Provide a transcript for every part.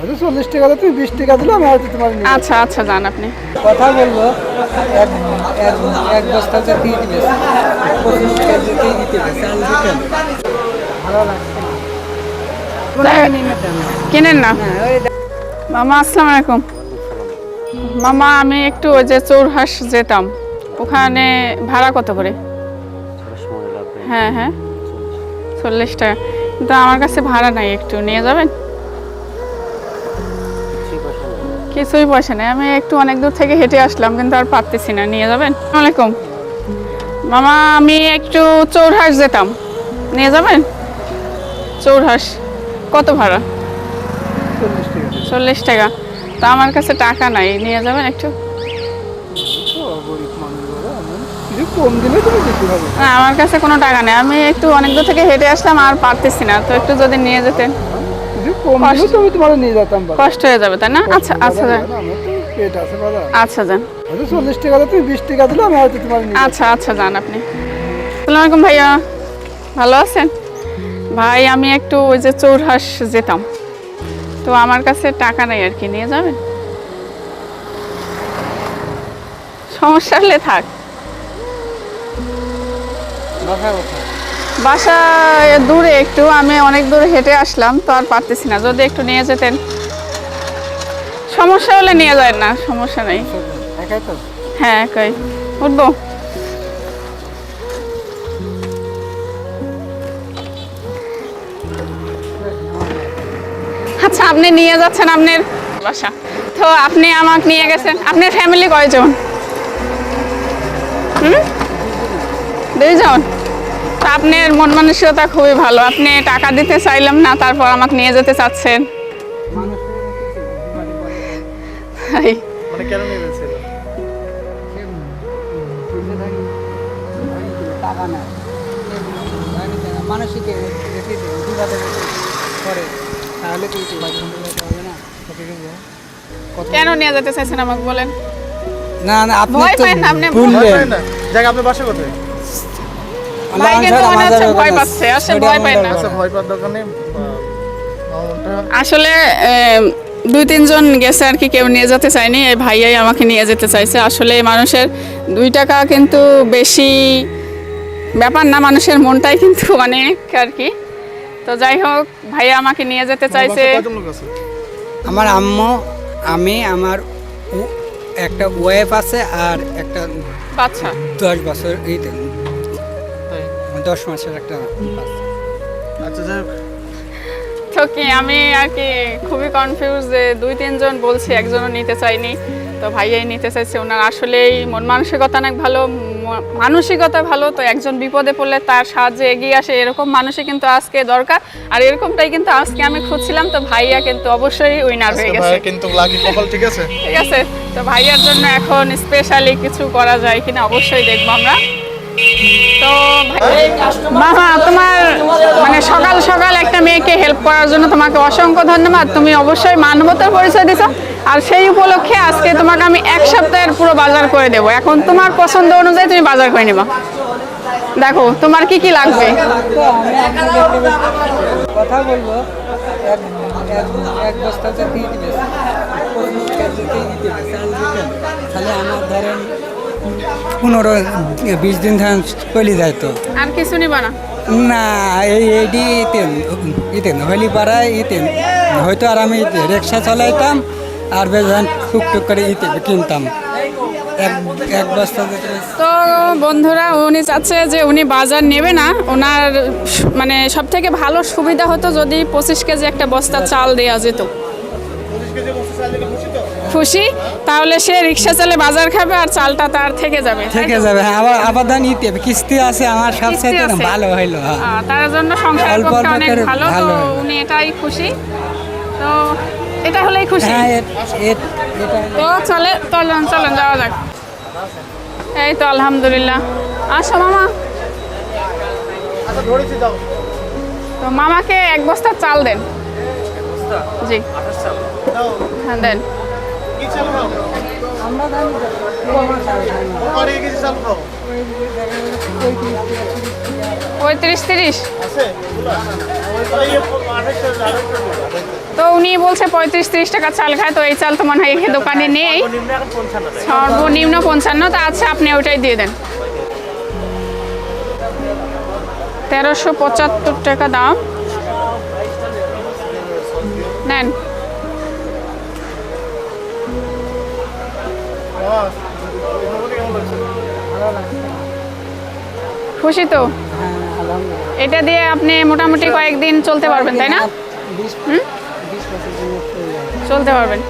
হয়তো চল্লিশ টাকা দাও, তুমি বিশ টাকা দিলে আমি হয়তো তোমার আচ্ছা আচ্ছা যান আপনি। কথা বলব এক বস্তা দিয়ে দিবে পঁচিশ কেজি দিয়ে দিতে ভালো লাগছে। কিনেন না? হ্যাঁ, মামা আসসালামু আলাইকুম। মামা আমি একটু ওই যে চৌরহাস যেতাম। ওখানে ভাড়া কত করে? হ্যাঁ হ্যাঁ। চল্লিশ টাকা। কিন্তু আমার কাছে ভাড়া নাই একটু নিয়ে যাবেন? কিছুই পয়সা নেই। আমি একটু অনেক দূর থেকে হেঁটে আসলাম, কিন্তু আর পারতেছি না। নিয়ে যাবেন? আলাইকুম। মামা, আমি একটু চৌরহাস যেতাম। নিয়ে যাবেন? চৌরহাস কত ভাড়া? চল্লিশ টাকা। তো আমার কাছে টাকা নাই। নিয়ে যাবেন একটু? আমার কাছে কোনো টাকা নেই। আমি একটু অনেক দূর থেকে হেঁটে আসলাম, আর পারতেছি না। তো একটু যদি নিয়ে যেতেন। কিছু কম দিলে তো তোমার নিয়ে যেতাম কষ্ট হয়ে যাবে তাই না? আচ্ছা আচ্ছা যান আমার তো পেট আছে বাবা আচ্ছা যান। হয়তো চল্লিশ টাকা তুমি বিশ টাকা দিলে আমি হয়তো তোমার আচ্ছা আচ্ছা যান আপনি। আসসালামু আলাইকুম ভাইয়া। ভালো আছেন? ভাই আমি একটু ওই যে চৌরহাস যেতাম। তো আমার কাছে টাকা নেই আর কি নিয়ে যাবেন? সমস্যা হলে থাক। বাসা দূরে একটু আমি অনেক দূরে হেঁটে আসলাম তো আর পারতেছি না। যদি একটু নিয়ে যেতেন। সমস্যা হলে নিয়ে যায় না সমস্যা নেই। তো? হ্যাঁ কই উঠবো। আচ্ছা আপনি নিয়ে যাচ্ছেন আপনার বাসা। তো আপনি আমাকে নিয়ে গেছেন। আপনার ফ্যামিলি কয়জন? হুম? দুইজন। তো আপনার মন মানসিকতা খুবই ভালো। আপনি টাকা দিতে চাইলাম না তারপর আমাকে নিয়ে যেতে চাচ্ছেন। মানে কেন নিয়ে যেতে চাইছেন আমাকে বলেন? না না আপনি তো আপনি ভুললেন না। যাক আপনার বাসা কোথায়? আসলে দুই তিনজন গেছে আর কি কেউ নিয়ে যেতে চায়নি এই ভাইয়াই আমাকে নিয়ে যেতে চাইছে। আসলে মানুষের দুই টাকা কিন্তু বেশি ব্যাপার না মানুষের মনটাই কিন্তু অনেক আর কি। তো যাই হোক ভাইয়া আমাকে নিয়ে যেতে চাইছে। আমার আম্মু আমি আমার একটা ওয়াইফ আছে আর একটা বাচ্চা। দশ বছর দশ মাসের একটা বাচ্চা। আচ্ছা আমি আর কি খুবই কনফিউজ যে দুই তিনজন বলছি একজনও নিতে চাইনি তো ভাইয়াই নিতে চাইছে ওনার আসলেই মন মানসিকতা অনেক ভালো মানসিকতা ভালো তো একজন বিপদে পড়লে তার সাহায্যে এগিয়ে আসে এরকম মানুষই কিন্তু আজকে দরকার। আর এরকমটাই কিন্তু আজকে আমি খুঁজছিলাম তো ভাইয়া কিন্তু অবশ্যই উইনার হয়ে গেছে। কিন্তু লাকি কপাল ঠিক আছে? ঠিক আছে তো ভাইয়ার জন্য এখন স্পেশালি কিছু করা যায় কিনা অবশ্যই দেখব আমরা। তো মামা, তোমার মানে সকাল সকাল একটা মেয়েকে হেল্প করার জন্য তোমাকে অসংখ্য ধন্যবাদ। তুমি অবশ্যই মানবতার পরিচয় দিছো। আর সেই উপলক্ষে আজকে তোমাকে আমি এক সপ্তাহের পুরো বাজার করে দেবো। এখন তোমার পছন্দ অনুযায়ী তুমি বাজার করে নিবা। দেখো, তোমার কি কি লাগবে? কথা বলব। এক বস্তা পনেরো বিশ দিন ধরেন চলে যায় তো। আর কিছু নিবা না? না এই এইটি ইতেন ইতেন হলি পাড়ায় ইতেন হয়তো আর আমি রিক্সা চালাইতাম আর বেজান টুকটুক করে ইতে কিনতাম। এক বস্তা তো বন্ধুরা উনি চাচ্ছে যে উনি বাজার নেবে না। ওনার মানে সব থেকে ভালো সুবিধা হতো যদি পঁচিশ কেজি একটা বস্তা চাল দেওয়া যেত। খুশি তাহলে সে রিক্সা চালে বাজার খাবে আর চালটা তার থেকে যাবে থেকে যাবে। আবার ধান ইতে কিস্তি আছে আমার সব সাথে ভালো হইল হ্যাঁ। তার জন্য পক্ষে অনেক ভালো তো উনি এটাই খুশি। তো এটা হলেই খুশি। হ্যাঁ তো চলে চলুন চলুন যাওয়া যাক। এই তো আলহামদুলিল্লাহ। আসো মামা। তো মামাকে এক বস্তা চাল দেন। জি। হ্যাঁ দেন। কি চাল খাও? আমরা জানি কেজি চাল খাও? পঁয়ত্রিশ তিরিশ। তো উনি বলছে পঁয়ত্রিশ তিরিশ টাকা চাল খায় তো এই চাল তো মনে হয় দোকানে নেই। সর্বনিম্ন পঞ্চান্ন তো আচ্ছা আপনি ওইটাই দিয়ে দেন। তেরোশো পঁচাত্তর টাকা দাম। নেন। খুশি তো? এটা দিয়ে আপনি মোটামুটি কয়েকদিন চলতে পারবেন তাই না। চলতে পারবেন।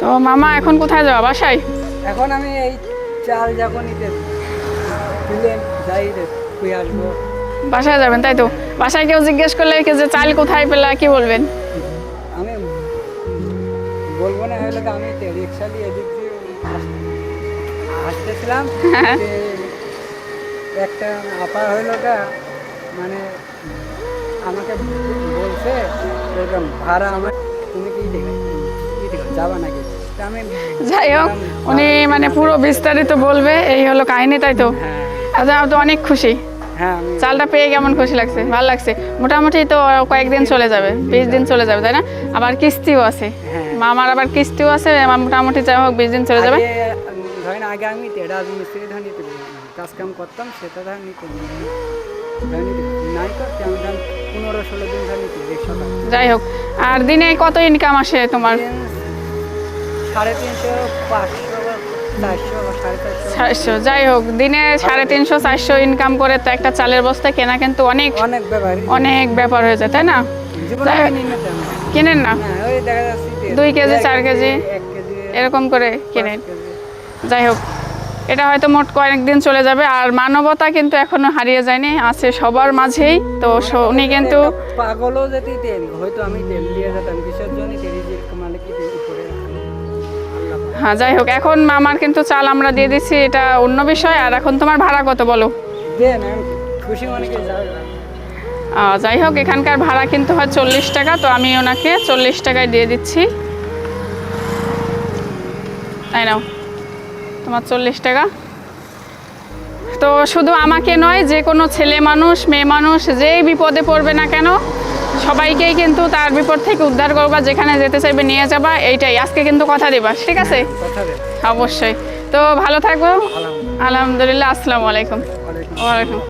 তো মামা এখন কোথায় যাওয়া? বাসায়? এখন আমি এই চাল নিতে যাই আসব? বাসায় যাবেন তাই তো? বাসায় কেউ জিজ্ঞেস করলে কি যে চাল কোথায় পেলা কি বলবেন? বলব না হলে আমি রিক্সা নিয়ে এদিক দিয়ে আস- আসতেছিলাম হ্যাঁ। একটা আপা হইল মানে আমাকে বলছে এরকম ভাড়া আমার তুমি কি যাবা নাকি? যাই হোক উনি মানে পুরো বিস্তারিত বলবে এই হলো কাহিনী তাই তো? হ্যাঁ। আচ্ছা আমি তো অনেক খুশি। চালটা পেয়ে কেমন খুশি লাগছে? ভালো লাগছে? মোটামুটি তো কয়েকদিন চলে যাবে বিশ দিন চলে যাবে তাই না? আবার কিস্তিও আছে। হ্যাঁ। মামার আবার কিস্তিও আছে মোটামুটি যাই হোক বিশ দিন চলে যাবে। ধরেন আগে আমি তেরা মিস্ত্রি কাজ কাম করতাম সেটা ধর নিতে নাই করতে আমি ধর পনেরো ষোলো দিন ধর যাই হোক আর দিনে কত ইনকাম আসে তোমার? সাড়ে তিনশো পাঁচশো চারশো যাই হোক দিনে সাড়ে তিনশো চারশো ইনকাম করে তো একটা চালের বস্তা কেনা কিন্তু অনেক অনেক ব্যাপার। হয়ে যায় তাই না? কিনেন না? দুই কেজি, চার কেজি, এরকম করে কিনেন। যাই হোক এটা হয়তো মোট কয়েকদিন চলে যাবে আর মানবতা কিন্তু এখনও হারিয়ে যায়নি আছে সবার মাঝেই তো উনি কিন্তু পাগলও যদি তেল হয়তো আমি তেল দিয়ে যেতাম কিসের জন্য তেল হ্যাঁ যাই হোক এখন আমার কিন্তু চাল আমরা দিয়ে দিচ্ছি এটা অন্য বিষয় আর এখন তোমার ভাড়া কত বলো? যাই হোক এখানকার ভাড়া কিন্তু হয় চল্লিশ টাকা তো আমি ওনাকে চল্লিশ টাকায় দিয়ে দিচ্ছি। তাই নাও তোমার চল্লিশ টাকা। তো শুধু আমাকে নয় যে কোনো ছেলে মানুষ মেয়ে মানুষ যেই বিপদে পড়বে না কেন সবাইকেই কিন্তু তার বিপদ থেকে উদ্ধার করবা যেখানে যেতে চাইবে নিয়ে যাবা এইটাই। আজকে কিন্তু কথা দেবা ঠিক আছে? অবশ্যই। তো ভালো থাকব আলহামদুলিল্লাহ। আসসালামু আলাইকুম। ওয়ালাইকুম